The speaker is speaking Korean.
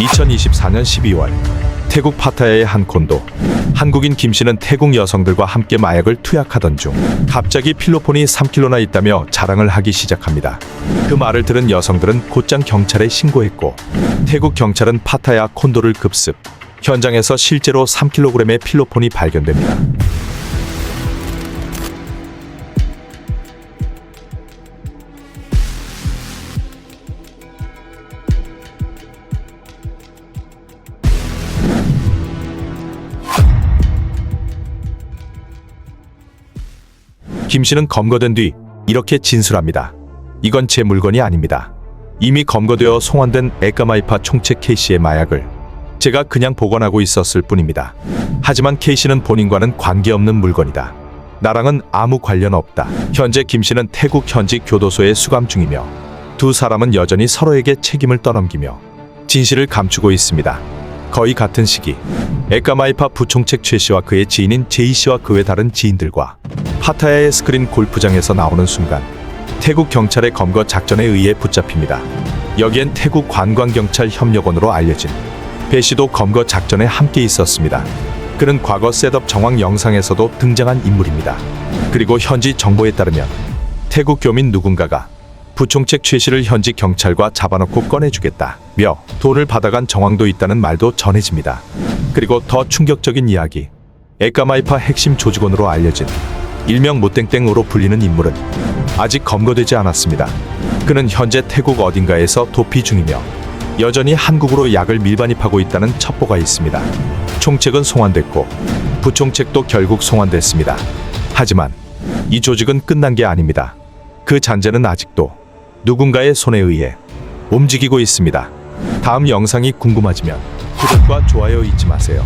2024년 12월 태국 파타야의 한 콘도 한국인 김 씨는 태국 여성들과 함께 마약을 투약하던 중 갑자기 필로폰이 3킬로나 있다며 자랑을 하기 시작합니다. 그 말을 들은 여성들은 곧장 경찰에 신고했고 태국 경찰은 파타야 콘도를 급습 현장에서 실제로 3kg의 필로폰이 발견됩니다. 김 씨는 검거된 뒤 이렇게 진술합니다. 이건 제 물건이 아닙니다. 이미 검거되어 송환된 에까마이파 총체 K씨의 마약을 제가 그냥 보관하고 있었을 뿐입니다. 하지만 K씨는 본인과는 관계없는 물건이다. 나랑은 아무 관련 없다. 현재 김 씨는 태국 현지 교도소에 수감 중이며 두 사람은 여전히 서로에게 책임을 떠넘기며 진실을 감추고 있습니다. 거의 같은 시기 에까마이파 부총책 최 씨와 그의 지인인 제이 씨와 그외 다른 지인들과 파타야의 스크린 골프장에서 나오는 순간 태국 경찰의 검거 작전에 의해 붙잡힙니다. 여기엔 태국 관광경찰 협력원으로 알려진 배 씨도 검거 작전에 함께 있었습니다. 그는 과거 셋업 정황 영상에서도 등장한 인물입니다. 그리고 현지 정보에 따르면 태국 교민 누군가가 부총책 최 씨를 현지 경찰과 잡아놓고 꺼내주겠다며 돈을 받아간 정황도 있다는 말도 전해집니다. 그리고 더 충격적인 이야기. 에까마이파 핵심 조직원으로 알려진 일명 모땡땡으로 불리는 인물은 아직 검거되지 않았습니다. 그는 현재 태국 어딘가에서 도피 중이며 여전히 한국으로 약을 밀반입하고 있다는 첩보가 있습니다. 총책은 송환됐고 부총책도 결국 송환됐습니다. 하지만 이 조직은 끝난 게 아닙니다. 그 잔재는 아직도 누군가의 손에 의해 움직이고 있습니다. 다음 영상이 궁금하지만 구독과 좋아요 잊지 마세요.